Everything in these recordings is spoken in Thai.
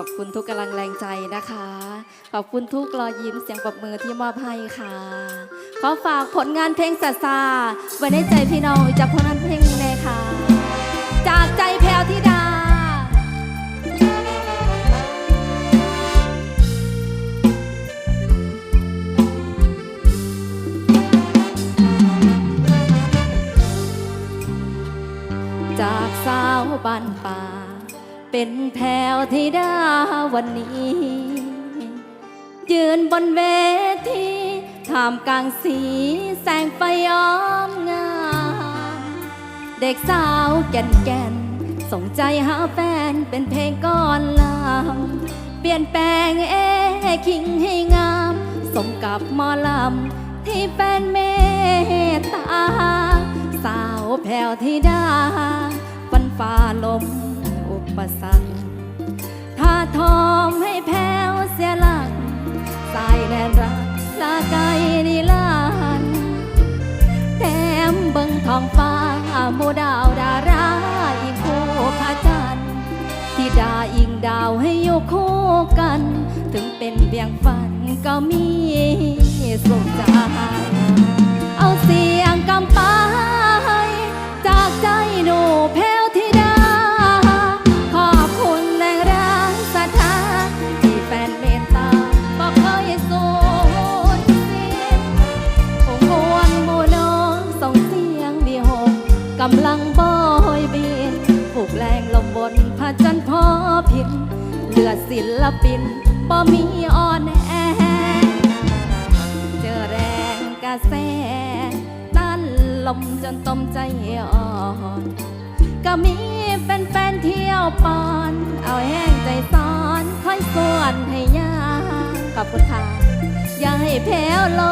ขอบคุณทุกกำลังแรงใจนะคะ ขอบคุณทุกรอยยิ้มเสียงปรบมือที่มอบให้ค่ะ ขอฝากผลงานเพลงซาซาไว้ในใจพี่น้องจากผลงานเพลงนี้เลยค่ะ จากใจแพรวธิดาจากสาวบ้านป่า เป็นแพรวธิดาวันนี้ ยืนบนเวทีท่ามกลางสีแสงไฟย้อมงามเด็กสาวแก่นแก่นส่งใจหาแฟนเป็นเพลงก้อนลำเปลี่ยนแปลงเอคิงให้งาม สมกับมอลำที่แฟนเมตตา สาวแผ่วธิดาฟันฝ่าลม ปสรรคถ้าทอมให้แพ้วเสียหลักสายแลนรักลาไกลนิลานแถมเบิ่งทองฟ้าหมู่ดาวดาราอีกคู่พระจันทร์ที่ดาอิงดาวให้อยู่คู่กัน ถึงเป็นเพียงฝันก็มีสุขใจำลังบอยบินผูกแรงลมบนพระจันทร์พอพินเลือศิลปินบ่มีอ่อนแอ เจอแรงกระแสต้านลมจนต้มใจอ่อนก็มีเป็นแฟนเที่ยวปอน เอาแห้งใจซ้อนค่อยส่วนให้ยากขอบคุณค่ะอย่าให้แพ้วล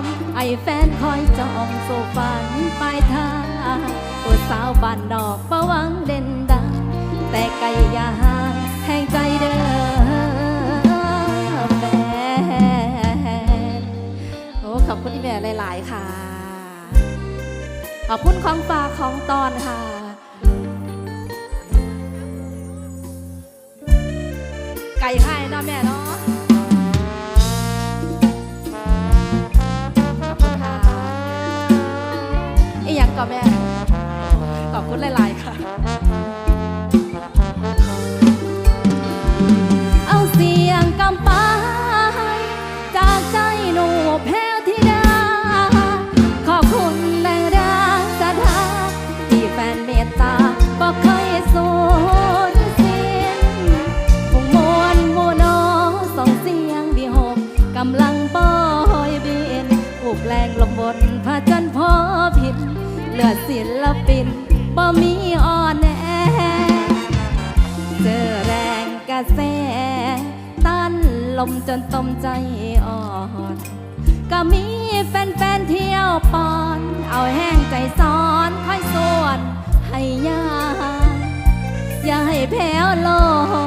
มไอ้แฟนคอยจองสู่ฝันปลายทาง ปวดสาวบ้านนอกประวังเด่นดัง แต่ไกลยาหาแห่งใจเด้อแฟนโอ้ขอบคุณที่แม่หลาย ๆ ค่ะ ขอบคุณของฝากของตอนค่ะไก่ให้นาะแม่เนาะขอบคุณค่ะอีกอย่างก่อนแม่ คุณหลาย ๆ ค่ะ เอาเสียงกำปายจากใจหนูแพ้วธิดา ขอบคุณแรงรักศรัทธาที่แฟนเมตตาบอกเคยสูญสิ้นมุ่งมวลหมู่น้องส่งเสียงบีหกกำลังบอยบินผูกแรงลมบนพระจันทร์พอผิดเลือดศิลปินบ่ มีอ่อนแอเจอแรงกระแสต้านลมจนต้มใจอ่อน ก็มีแฟนๆเที่ยวปอน เอาแห้งใจซ้อนค่อยสวนให้ยากอย่าให้แพ้วล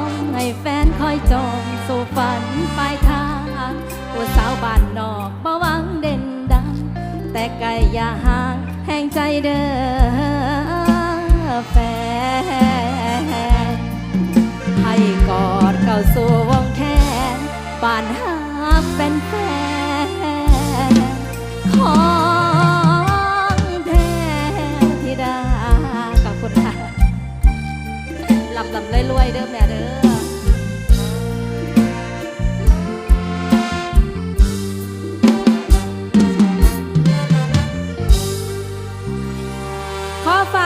งให้แฟนคอยจมสู่ฝันปลายทางผู้สาวบ้านนอกบ่หวังเด่นดัง แต่ไกลอย่าห่างแห่งใจเด้อ แฟน ให้กอดเข้าสู่วงแขนปานหากเป็นแฟน ของแท้ที่ดากับคนรักะลำลำเลื่อยเด้อแม่เด้อ